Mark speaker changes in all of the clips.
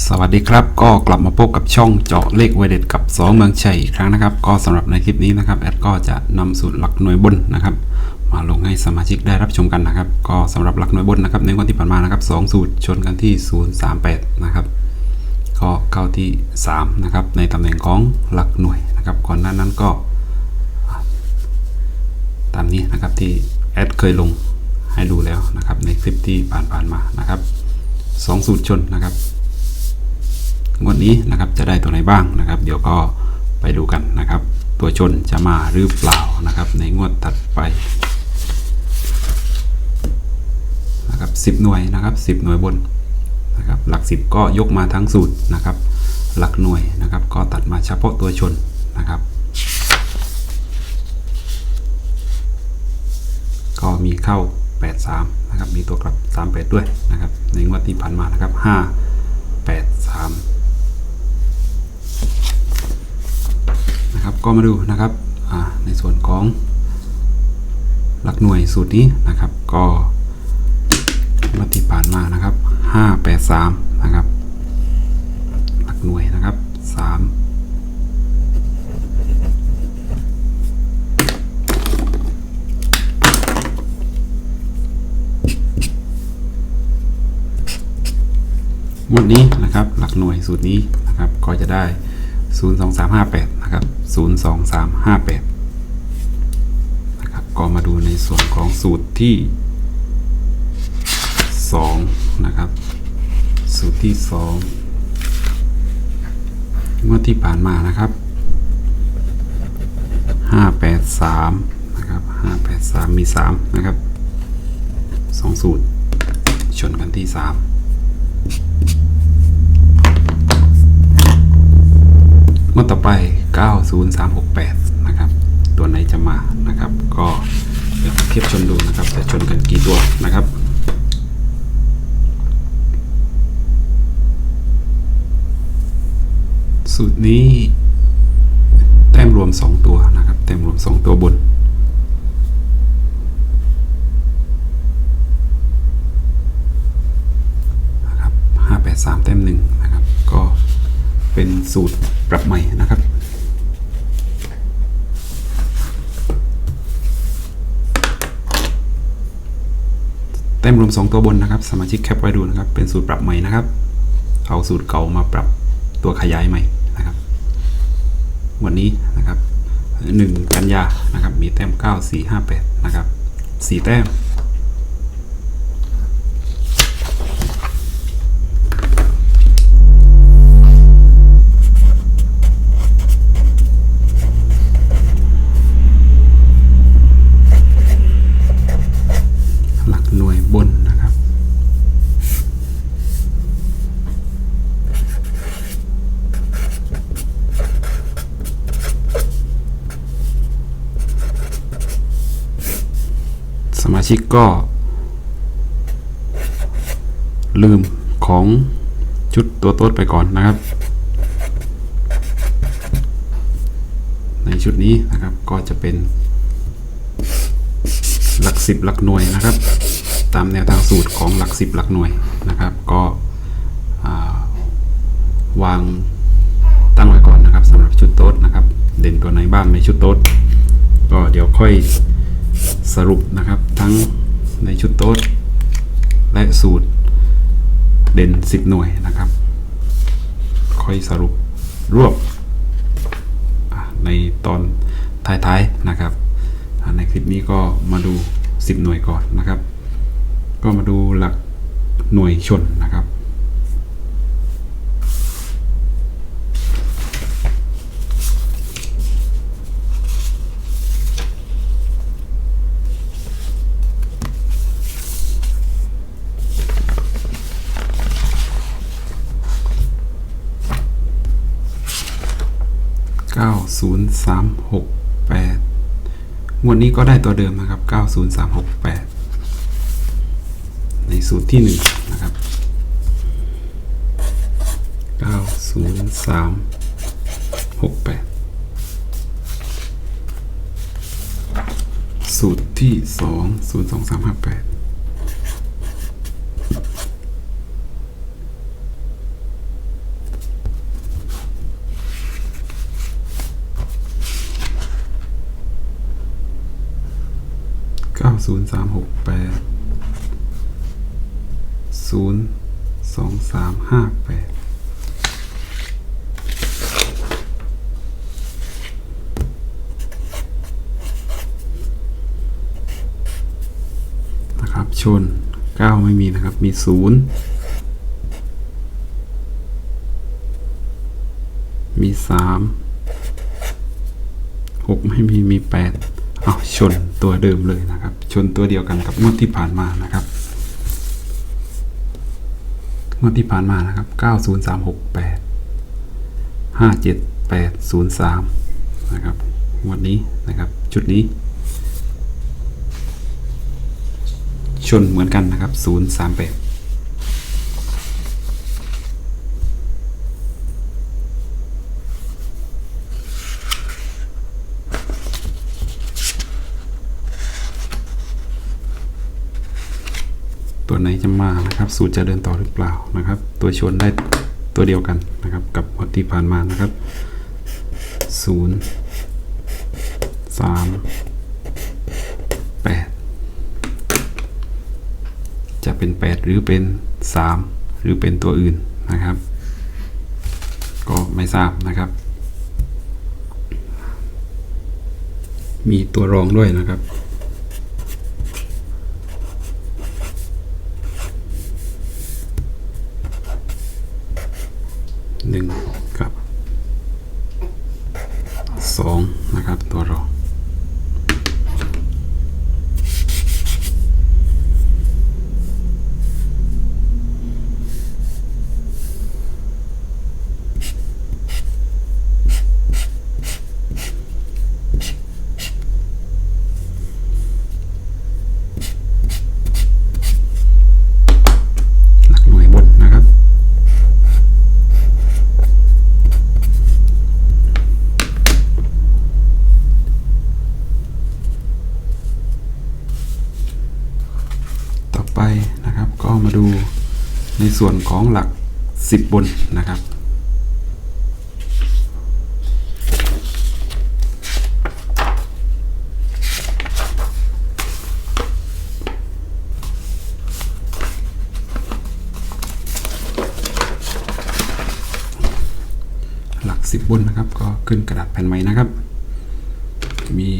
Speaker 1: สวัสดีครับ ก็กลับมาพบกับช่องเจาะเลขไวเด็ดกับ2เมืองชัยอีกครั้งนะครับ ก็สำหรับในคลิปนี้นะครับแอดก็จะนำสูตรหลักหน่วยบนนะครับ มาลงให้สมาชิกได้รับชมกันนะครับ ก็สำหรับหลักหน่วยบนนะครับในวันที่ผ่านมานะครับสองสูตรชนกันที่ 038 นะครับ ก็เข้าที่ 3 นะครับ ในตำแหน่งของหลักหน่วยนะครับ ก่อนหน้านั้นก็ ตามนี้นะครับที่แอดเคยลงให้ดูแล้วนะครับในคลิปที่ผ่านๆมานะครับสองสูตรชนนะครับ งวดนี้นะครับจะได้ตัวไหนบ้างนะครับ เดี๋ยวก็ไปดูกันนะครับ ตัวชนจะมาหรือเปล่านะครับ ในงวดถัดไปนะครับสิบหน่วยนะครับสิบหน่วยบนนะครับหลักสิบก็ยกมาทั้งสูตรนะครับ หลักหน่วยนะครับ ก็ตัดมาเฉพาะตัวชนนะครับ ก็มีเข้า 83 นะครับ มีตัวกลับ 38 ด้วยนะครับ ในงวดที่ผ่านมานะครับ 5 8 3 นะครับก็มาดูนะครับในส่วนของหลักหน่วยสูตรนี้นะครับ ก็งวดที่ผ่านมานะครับ 5 8 3 นะครับ หลักหน่วยนะครับ3งวดนี้นะครับหลักหน่วยสูตรนี้นะครับก็จะได้ 0 2 3 5 8 นะครับ 0 2 3 5 8 นะครับ ก็มาดูในส่วนของสูตรที่ 2 นะครับ สูตรที่2งวดที่ผ่านมานะครับ 583 นะครับ 583 มี 3 นะครับ 2 สูตรชนกันที่ 3 งวดต่อไป 90368 นะครับ ตัวไหนจะมานะครับ ก็เดี๋ยวมาเทียบชนดูนะครับ จะชนกันกี่ตัวนะครับสูตรนี้แต้มรวม 2 ตัวนะครับแต้มรวม 2 ตัวบน นะครับ583แต้มหนึ่งนะครับ ก็ เป็นสูตรปรับใหม่นะครับ แต้มรวม 2 ตัวบนนะครับ สมาชิกแคปไว้ดูนะครับ เป็นสูตรปรับใหม่นะครับ เอาสูตรเก่ามาปรับตัวขยายใหม่นะครับ วันนี้นะครับ 1 กันยานะครับ มีแต้ม 9 4 5 8 นะครับ 4 แต้ม หลักหน่วยบนนะครับ ส มาชิกก็ ลืมของชุดตัวต๊ดไปก่อนนะครับ ในชุดนี้นะครับก็จะเป็น หลักสิบหลักหน่วยนะครับ ตามแนวทางสูตรของหลักสิบหลักหน่วยนะครับ ก็าวางตั้งไว้ก่อนนะครับสำหรับชุดโต๊ดนะครับ เด่นตัวไหนบ้างในชุดโต๊ดก็เดี๋ยวค่อย สรุปนะครับทั้งในชุดโต๊ดและสูตรเด่น 10 หน่วยนะครับ ค่อยสรุปรวบในตอนท้ายๆนะครับในคลิปนี้ก็มาดู 10 หน่วยก่อนนะครับ ก็มาดูหลักหน่วยชนนะครับ 90368 งวดนี้ก็ได้ตัวเดิมนะครับ 90368 ในสูตรที่ 1 นะครับ 90368 สูตรที่ 2 02358 ศูนย์สามห้าแปดศูนย์สามหกแปดศูนย์สองสามห้าแปดนะครับชนเก้าไม่มีนะครับ มีศูนย์มีสามหกไม่มีมีแปดเอาชนตัวเดิมเลยนะครับ ชนตัวเดียวกันกับงวดที่ผ่านมานะครับงวดที่ผ่านมานะครับเก้าศูนย์สามหกแปดห้าเจ็ดแปดศูนย์สามนะครับงวดนี้นะครับ จุดนี้ ชนเหมือนกันนะครับ 038 ตัวไหน จะมานะครับ สูตรจะเดินต่อหรือเปล่านะครับ ตัวชนได้ตัวเดียวกันนะครับ กับวันที่ผ่านมานะครับ 0 3 8 จะเป็น 8 หรือเป็น 3 หรือเป็นตัวอื่นนะครับ ก็ไม่ทราบนะครับ มีตัวรองด้วยนะครับ หนึ่งกับสองนะครับ ตัวรอง หลักหน่วยบนนะครับ ต่อไปนะครับก็มาดูใน ส่วนของหลัก 10 บนนะครับ หลัก 10 บนนะครับ ก็ขึ้นกระดาษแผ่นใหม่นะครับ มี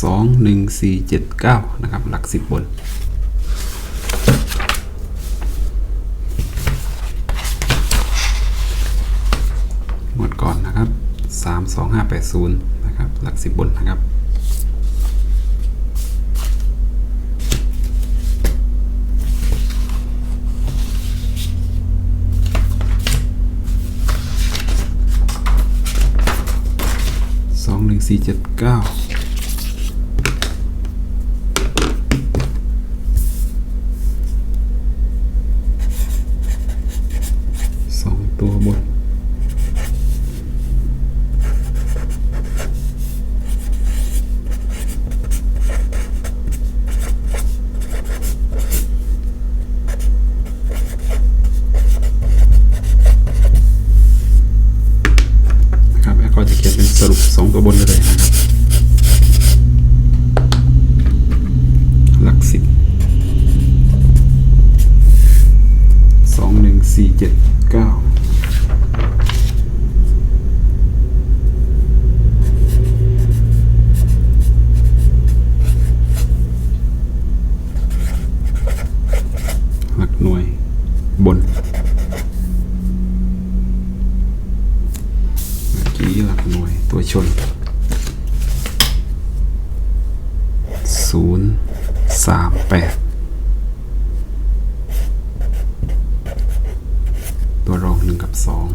Speaker 1: 2 1 4 7 9 นะครับ หลัก 10 บน หมวดก่อนนะครับ 2 5 8 0 นะครับ หลัก 10 บนนะครับ สองหนึ่งสี่เจ็ดเก้าสองตัวบน นะครับแล้วก็จะเขียนเป็นสรุปสองตัวบนไปเลยนะครับ หลักสิบสองหนึ่ง สี่เจ็ดเก้าหลักหน่วยบน เมื่อกี้หลักหน่วยตัวชน ศูนย์สามแปด ตัวรองหนึ่งกับสอง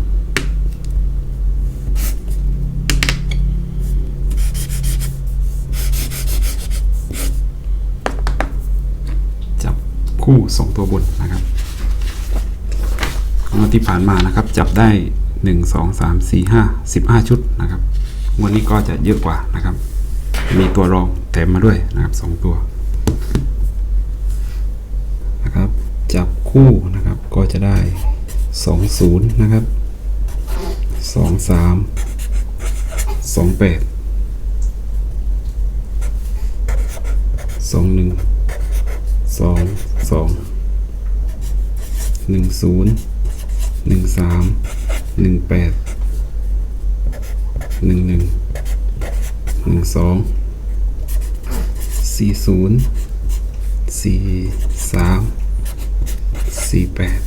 Speaker 1: จับ คู่สองตัวบนนะครับงวดที่ผ่านมานะครับ จับได้หนึ่งสองสามสี่ห้าสิบห้าชุดนะครับงวดนี้ก็จะเยอะกว่านะครับ มีตัวรองแถมมาด้วยนะครับสองตัวนะครับจับคู่นะครับก็จะได้สองศูนย์นะครับสองสามสองแปดสองหนึ่งสอง สองหนึ่งศูนย์หนึ่งสามหนึ่งแปดหนึ่งหนึ่งหนึ่งสองสี่ศูนย์สี่สามสี่แปด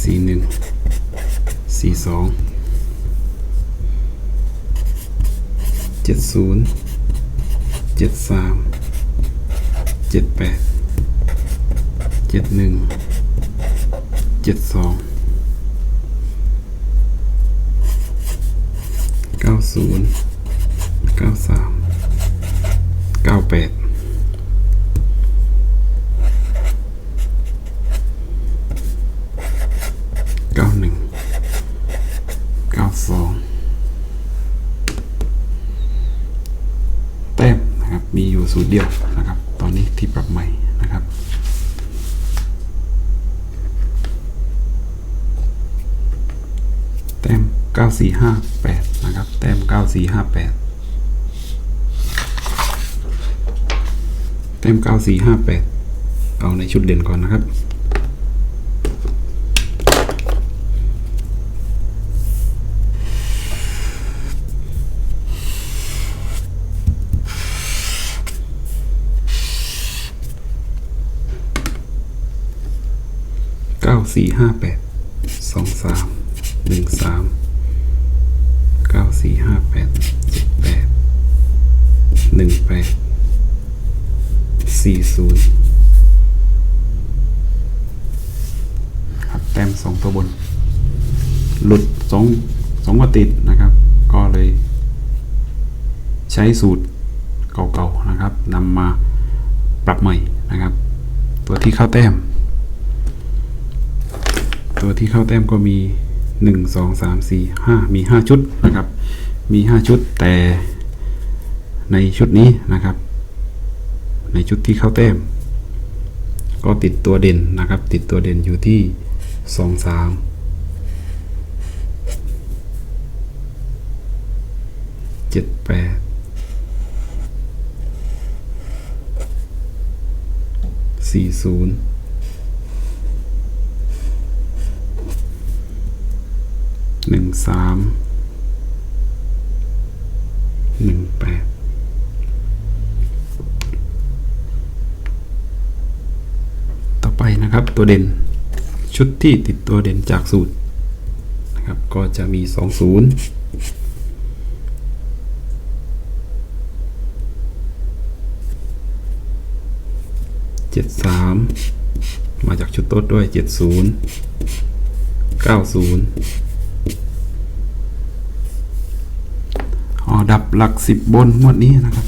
Speaker 1: สี่หนึ่งสี่สองเจ็ดศูนย์เจ็ดสามเจ็ดแปด เจ็ดหนึ่งเจ็ดสองเก้าศูนย์เก้าสามเก้าแปดเก้าหนึ่งเก้าสองแต้มนะครับ มีอยู่สูตรเดียวนะครับ ตอนนี้ที่ปรับใหม่นะครับ แต้ม 9458 นะครับ แต้ม 9458 แต้ม 9458 เอาในชุดเด่นก่อนนะครับเก้าสี่ห้าแปดสองสามหนึ่งสาม สี่ห้าแปดเจ็ดแปดหนึ่งแปดสี่ศูนย์ครับแต้มสองตัวบน หลุดสองสองว่าติดนะครับ ก็เลย ใช้สูตรเก่าๆนะครับนำมาปรับใหม่นะครับ ตัวที่เข้าแต้ม ตัวที่เข้าแต้มก็มี 1 2 3 4 5 มี 5 ชุดนะครับ มี 5 ชุดแต่ในชุดนี้นะครับ ในชุดที่เข้าแต้ม ก็ติดตัวเด่นนะครับ ติดตัวเด่นอยู่ที่ 2 3 7 8 4 0 หนึ่งสามหนึ่งแปดต่อไปนะครับตัวเด่นชุดที่ติดตัวเด่นจากสูตรนะครับก็จะมีสองศูนย์เจ็ดสามมาจากชุดต้นด้วยเจ็ดศูนย์เก้าศูนย์ อ๋อดับหลักสิบบนงวดนี้นะครับ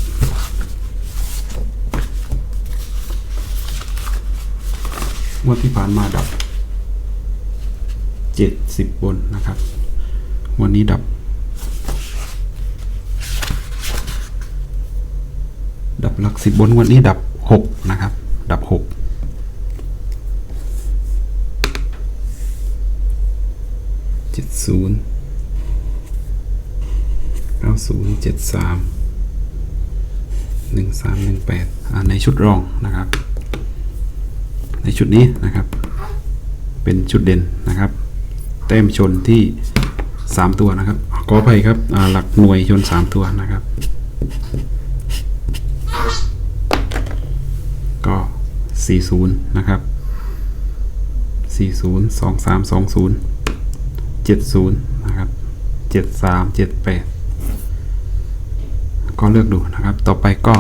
Speaker 1: งวดที่ผ่านมาดับเจ็ดสิบบนนะครับ วันนี้ดับ ดับหลักสิบบนวันนี้ดับหกนะครับ ดับหก ศูนย์เจ็ดสามหนึ่งสามหนึ่งแปดในชุดรองนะครับ ในชุดนี้นะครับ เป็นชุดเด่นนะครับเต้มชนที่ 3 ตัวนะครับก็ไปครับหลักหน่วยชน 3 ตัวนะครับ ก็ 40 นะครับ 40 2320 70 นะครับ 73 78 ก็เลือกดูนะครับ ต่อไปก็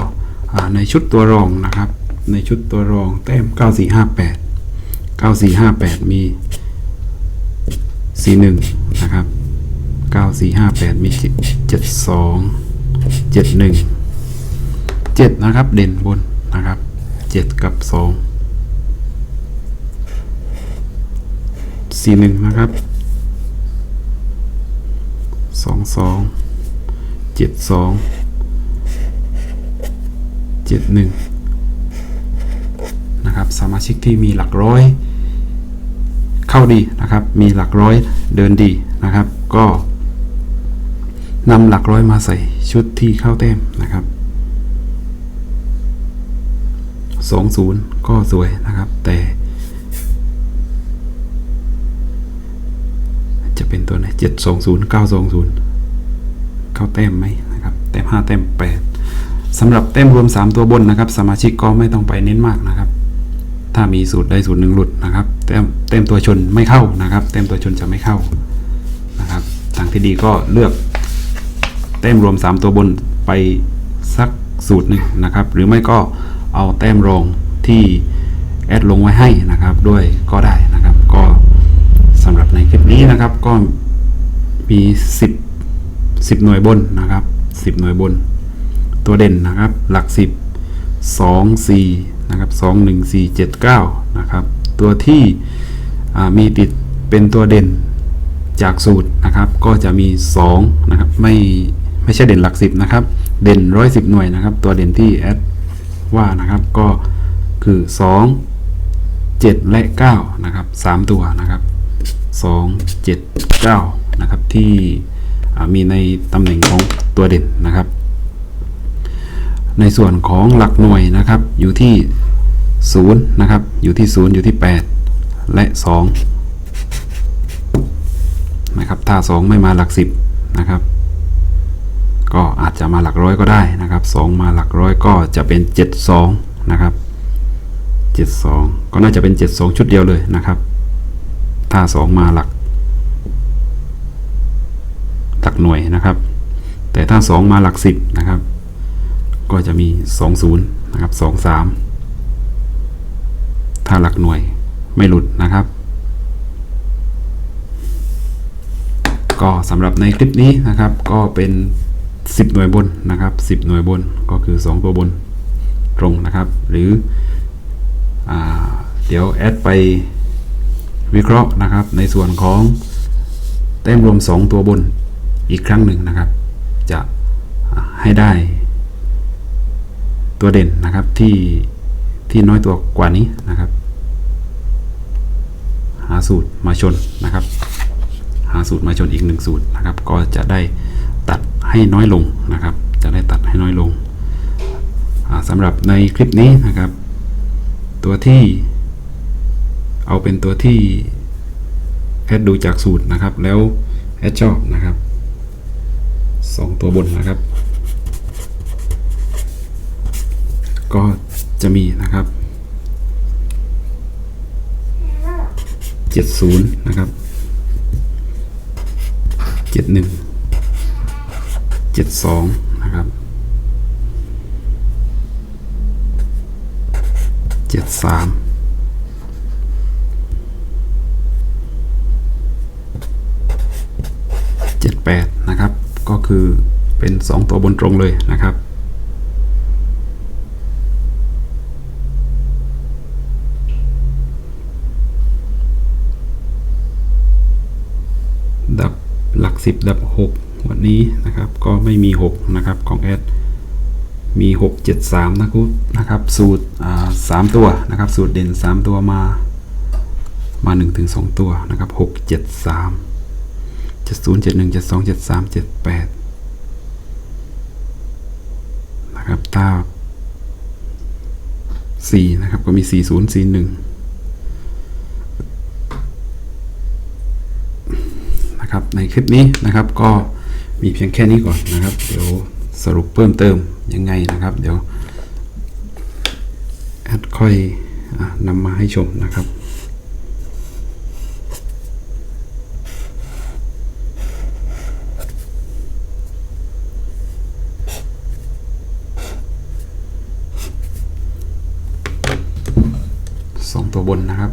Speaker 1: ในชุดตัวรองนะครับ ในชุดตัวรองแต้ม 9458 9458 มี 41 นะครับ 9458 มี 72 71 7 นะครับ เด่นบนนะครับ 7 กับ 2 41 นะครับ 22 72 เจ็ดหนึ่งนะครับสมาชิกที่มีหลักร้อย เข้าดีนะครับ มีหลักร้อยเดินดีนะครับ ก็นำหลักร้อยมาใส่ชุดที่เข้าเต็มนะครับสองศูนย์ก็สวยนะครับ แต่ จะเป็นตัวไหนเจ็ดสองศูนย์เก้าสองศูนย์เข้าแต้มไหมนะครับ แต้มห้าแต้มแปด สำหรับแต้มรวม 3 ตัวบนนะครับ สมาชิกก็ไม่ต้องไปเน้นมากนะครับ ถ้ามีสูตรใดสูตรหนึ่งหลุดนะครับแต้มแต้มตัวชนไม่เข้านะครับแต้มตัวชนจะไม่เข้านะครับทางที่ดีก็เลือกแต้มรวม 3 ตัวบนไปสักสูตรหนึ่งนะครับ หรือไม่ก็เอาแต้มรองที่แอดลงไว้ให้นะครับด้วยก็ได้นะครับ ก็สำหรับในคลิปนี้นะครับก็มี 10 10 หน่วยบนนะครับ 10 หน่วยบน ตัวเด่นนะครับ หลัก 10 2 4นะครับ2 1 4 7 9นะครับตัวที่มีติดเป็นตัวเด่นจากสูตรนะครับ ก็จะมี2นะครับไม่ไม่ใช่เด่นหลักสิบนะครับ เด่นร้อยสิบหน่วยนะครับ ตัวเด่นที่แอดว่านะครับก็คือ 2 7 และ9นะครับ3ตัวนะครับ 2 7 9นะครับที่มีในตำแหน่งของตัวเด่นนะครับ ในส่วนของหลักหน่วยนะครับ อยู่ที่0นะครับ อยู่ที่ 0 อยู่ที่ 8 และ 2 นะครับ ถ้า 2 ไม่มาหลัก 10 นะครับ ก็อาจจะมาหลักร้อยก็ได้นะครับ 2 มาหลักร้อยก็จะเป็น 72 นะครับ 72 ก็น่าจะเป็น 72 ชุดเดียวเลยนะครับ ถ้า 2 มาหลัก หลักหน่วยนะครับ แต่ถ้า 2 มาหลัก 10 นะครับ ก็จะมี 20 นะครับ 23 ถ้าหลักหน่วยไม่หลุดนะครับ ก็สำหรับในคลิปนี้นะครับ ก็เป็น 10 หน่วยบนนะครับ 10 หน่วยบนก็คือ 2 ตัวบนตรงนะครับ หรืออเดี๋ยวแอดไปวิเคราะห์นะครับ ในส่วนของแต้มรวม 2 ตัวบนอีกครั้งหนึ่งนะครับ จะให้ได้ ตัวเด่นนะครับที่ที่น้อยตัวกว่านี้นะครับ หาสูตรมาชนนะครับ หาสูตรมาชนอีกหนึ่งสูตรนะครับ ก็จะได้ตัดให้น้อยลงนะครับ จะได้ตัดให้น้อยลงสำหรับในคลิปนี้นะครับ ตัวที่เอาเป็นตัวที่แอดดูจากสูตรนะครับ แล้วแอดชอบนะครับสองตัวบนนะครับ ก็จะมีนะครับ 70 นะครับ 71 72 นะครับ 73 78 นะครับ ก็คือเป็น 2 ตัวบนตรงเลยนะครับ 10ดับ6 วันนี้นะครับ ก็ไม่มี 6 นะครับของแอดมี 673 นะครับนะครับ สูตรสามตัวนะครับ สูตรเด่น 3 ตัวมา มา 1-2 ตัวนะครับ 673 70 71 72 73 78 นะครับตา4นะครับ ก็มี 40 41 นะครับในคลิปนี้นะครับก็มีเพียงแค่นี้ก่อนนะครับ เดี๋ยวสรุปเพิ่มเติมยังไงนะครับ เดี๋ยวแอดค่อยอนำมาให้ชมนะครับสองตัวบนนะครับ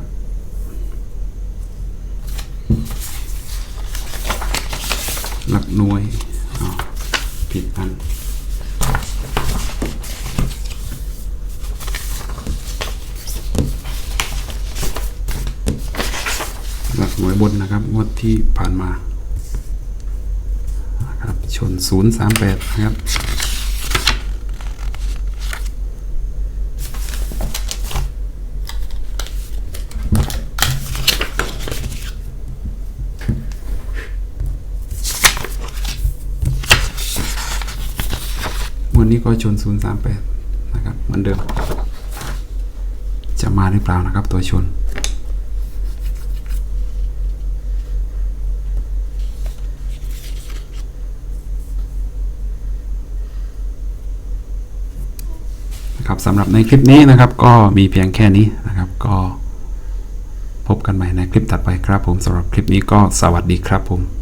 Speaker 1: หน่วยอ้าวผิดอันหลักหน่วยบนนะครับ งวดที่ผ่านมาครับชน 038 นะครับ ก็ชน 038 นะครับเหมือนเดิม จะมาหรือเปล่านะครับตัวชน นะครับสำหรับในคลิปนี้นะครับ ก็มีเพียงแค่นี้นะครับ ก็พบกันใหม่ในคลิปถัดไปครับผมสำหรับคลิปนี้ก็สวัสดีครับผม